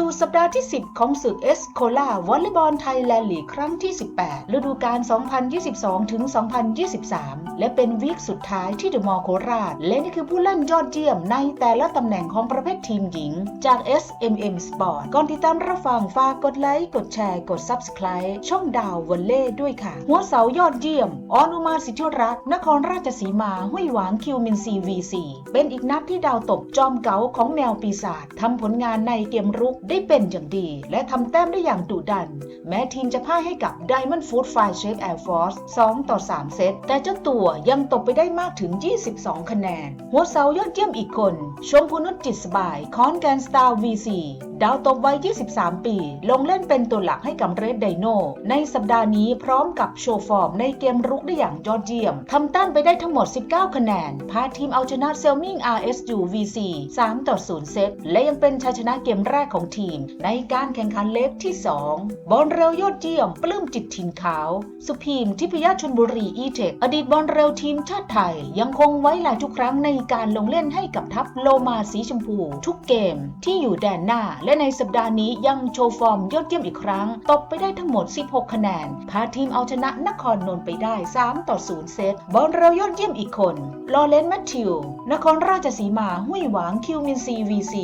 สู่สัปดาห์ที่ 10 ของศึกเอสโคลาวอลเลย์บอลไทยแลนด์ลีกครั้งที่ 18 ฤดูกาล 2022 ถึง 2023 และเป็นวีคสุดท้ายที่เดอะมอลล์โคราช และนี่คือผู้เล่นยอดเยี่ยมในแต่ละตำแหน่งของประเภททีมหญิง จาก SMM Sport ก่อนติดตามรับฟังฝากกดไลค์ กดแชร์ กด Subscribe ช่องดาววอลเล่ด้วยค่ะ หัวเสายอดเยี่ยม ออนุมาสิทธิรัตน์นครราชสีมาห้วยหวางคิวมินซี V4 เป็นอีกนัดที่ดาวตบจอมเก๋าของแมวปีศาจทำผลงานในเกมรุกได้เป็นอย่างดี และทำแต้มได้อย่างดุดัน แม้ทีมจะพ่ายให้กับ Diamond Food Fire Shape Air Force 2 ต่อ 3 เซต แต่เจ้าตัวยังตบไปได้มากถึง 22 คะแนน หัวเสายอดเยี่ยมอีกคน ชมพูนุชจิตสบายคอนแกนสตาร์ V4 ดาวตบวัย 23 ปี ลงเล่นเป็นตัวหลักให้กับเรดไดโนในสัปดาห์นี้พร้อมกับโชว์ฟอร์มในเกมรุกได้อย่างยอดเยี่ยม ทำแต้มไปได้ทั้งหมด 19 คะแนน พาทีมเอาชนะเซลมิง RSU V4 3 ต่อ 0 เซต และยังเป็นชัยชนะเกมแรกของทีม ในการแข่งขันเล็กที่ 2 บอลเร็วยอดเยี่ยม ปลื้มจิตถิ่นขาว สุพีมทิพยชนบุรีอีเทคอดีตบอลเร็วทีมชาติไทย ยังคงไว้ลายทุกครั้งในการลงเล่นให้กับทัพโลมาสีชมพู ทุกเกมที่อยู่แดนหน้า และในสัปดาห์นี้ยังโชว์ฟอร์มยอดเยี่ยมอีกครั้ง ตบไปได้ทั้งหมด 16 คะแนน พาทีมเอาชนะนครนนท์ไปได้ 3 ต่อ 0 เซตบอลเร็วยอดเยี่ยมอีกคน ลอเรนแมทธิวนครราชสีมาห้วยหวางคิวมินซี V4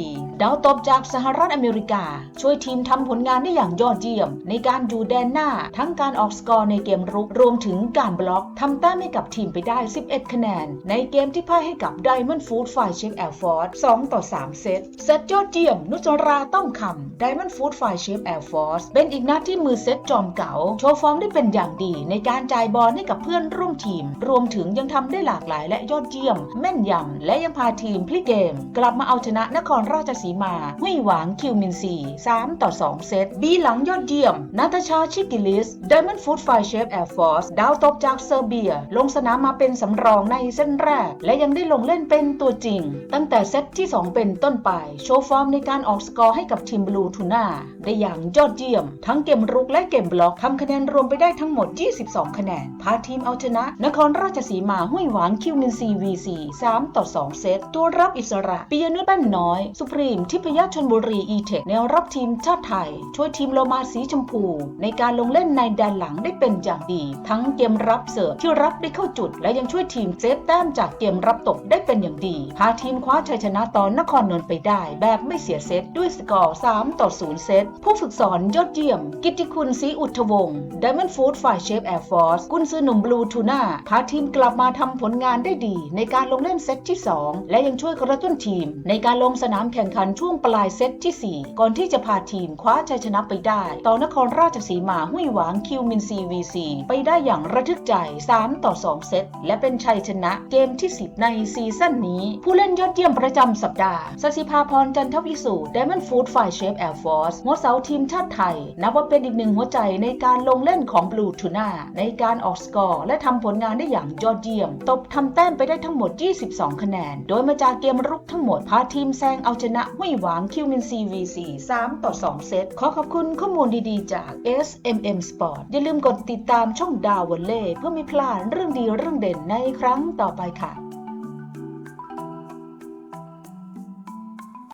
ดาวตบจากสหรัฐอเมริกา ช่วยทีมทำผลงานได้อย่างยอดเยี่ยม ในการอยู่แดนหน้าทั้งการออกสกอร์ในเกมรุกรวมถึงการบล็อกทำแต้มให้กับทีมไปได้ 11 คะแนน ในเกมที่พ่ายให้กับ Diamond Food Fire Chef Air Force 2ต่อ 3 เซตเซตยอดเยี่ยม นุจราต้องคำ Diamond Food Fire Chef Air Force เป็นอีกนัดที่มือเซตจอมเก๋าโชว์ฟอร์มได้เป็นอย่างดีในการจ่ายบอลให้กับเพื่อนร่วมทีม รวมถึงยังทำได้หลากหลายและยอดเยี่ยม แม่นยำ และยังพาทีมพลิกเกม กลับมาเอาชนะนครราชสีมาห้วยหวางคิวมินซี 3 ต่อ 2 เซต บีหลังยอดเยี่ยม นาตาชาชิกิลิส Diamond Food Fire Chef Air Force ดาวตบจากเซอร์เบีย ลงสนามมาเป็นสำรองในเส้นแรก และยังได้ลงเล่นเป็นตัวจริง ตั้งแต่เซตที่ 2 เป็นต้นไป โชว์ฟอร์มในการออกสกอร์ให้กับทีมบลูทูน่าได้อย่างยอดเยี่ยม ทั้งเกมรุกและเกมบล็อกทำคะแนนรวมไปได้ทั้งหมด 22 คะแนน พาทีมเอาชนะ นครราชสีมาห้วยหวางคิวมินซี V4 3ต่อ 2 เซต ตัวรับอิสระปิยนุชบ้านน้อย สุพรีมทิพยชนบุรีอีเทคแนวรับทีมชาติไทย ช่วยทีมโลมาสีชมพู ในการลงเล่นในแดนหลังได้เป็นอย่างดี ทั้งเกมรับเสิร์ฟที่รับได้เข้าจุด และยังช่วยทีมเซฟแต้มจากเกมรับตกได้เป็นอย่างดี พาทีมคว้าชัยชนะตอนนครนนท์ไปได้ แบบไม่เสียเซตด้วยสกอร์3ต่อ0เซต ผู้ฝึกสอนยอดเยี่ยม กิติคุณศรีอุทธวงศ์ Diamond Food Fire Chef Air Force กุนซือหนุ่มบลูทูน่าพาทีมกลับมาทำผลงานได้ดี ในการลงเล่นเซตที่ 2 และยังช่วยกระตุ้นทีม ในการลงสนามแข่งขันช่วงปลายเซตที่ 4 ก่อนที่จะพาทีมคว้าชัยชนะไปได้ ต่อนครราชสีมาห้วยหวางคิวมินซี VC ไปได้อย่างระทึกใจ 3 ต่อ 2 เซต และเป็นชัยชนะเกมที่ 10 ในซีซั่นนี้ ผู้เล่นยอดเยี่ยมประจำสัปดาห์สศิภาพรจันทวิสู Diamond Food Fire Chef Air Force หัวเสาทีมชาติไทย นับว่าเป็นอีกหนึ่งหัวใจในการลงเล่นของบลูทูน่าในการออกสกอร์และทำผลงานได้อย่างยอดเยี่ยม ตบทำแต้มไปได้ทั้งหมด 22 คะแนน โดยมาจากเกมรุกทั้งหมด พาทีมแซงเอาชนะห้วยหวางคิวมินซี VC 3ต่อ 2 เซต ขอขอบคุณข้อมูลดีๆ จาก SMM Sport อย่าลืมกดติดตามช่องดาววอลเล่เพื่อไม่พลาดเรื่องดีเรื่องเด่นในครั้งต่อไปค่ะ